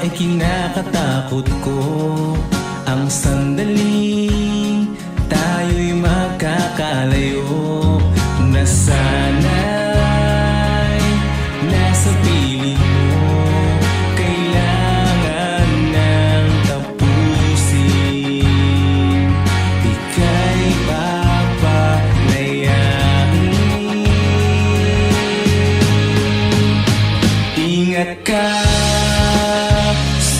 ay ko. Ang sandaling tayo'y magkakalayo. Na sana'y nasa piling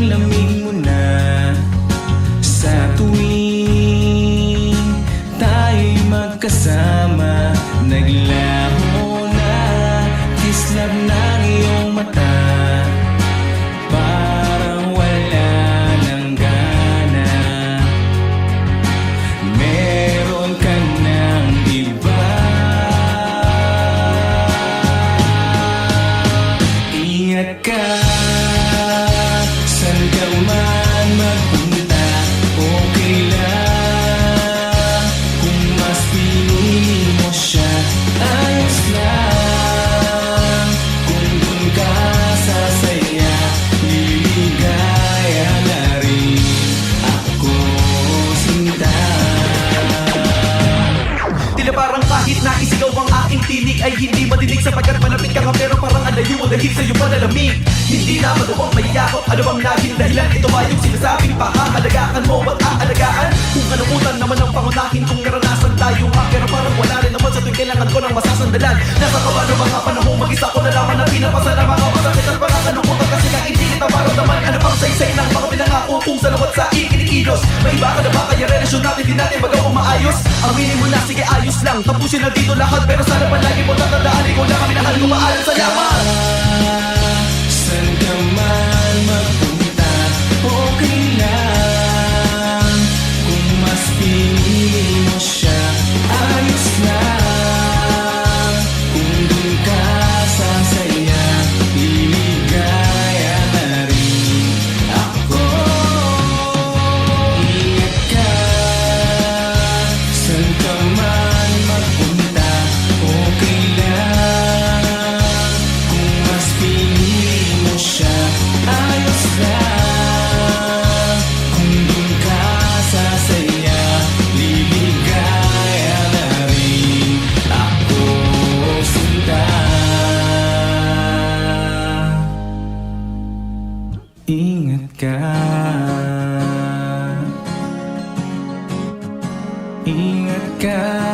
ang lamig mo na Sa tuwing Tayo'y magkasama Naglaho kahit na isigaw ang aking tinig Ay hindi madinig sapagkat malapit ka nga Pero parang ang layo mo dahil sa'yo panalamig Hindi na maluwang mayakap Ano bang naging dahilan? Ito ba yung sinasabing pahahalagaan mo at aalagaan? Kung kalimutan naman ang pangunahin Kung naranasan tayo nga Pero parang wala rin naman sa tuwing kailangan ko ng masasandalan Nasa kabano mga panahong mag-isa ko na lamang ikinikilos May iba ka na ba kaya relasyon natin Di natin magawa maayos. Aminin mo na sige ayos lang. Tapusin na dito lahat Pero sana palagi mo tatandaan Ikaw lang ang minahal ko. Maalam Salamat Ingat ka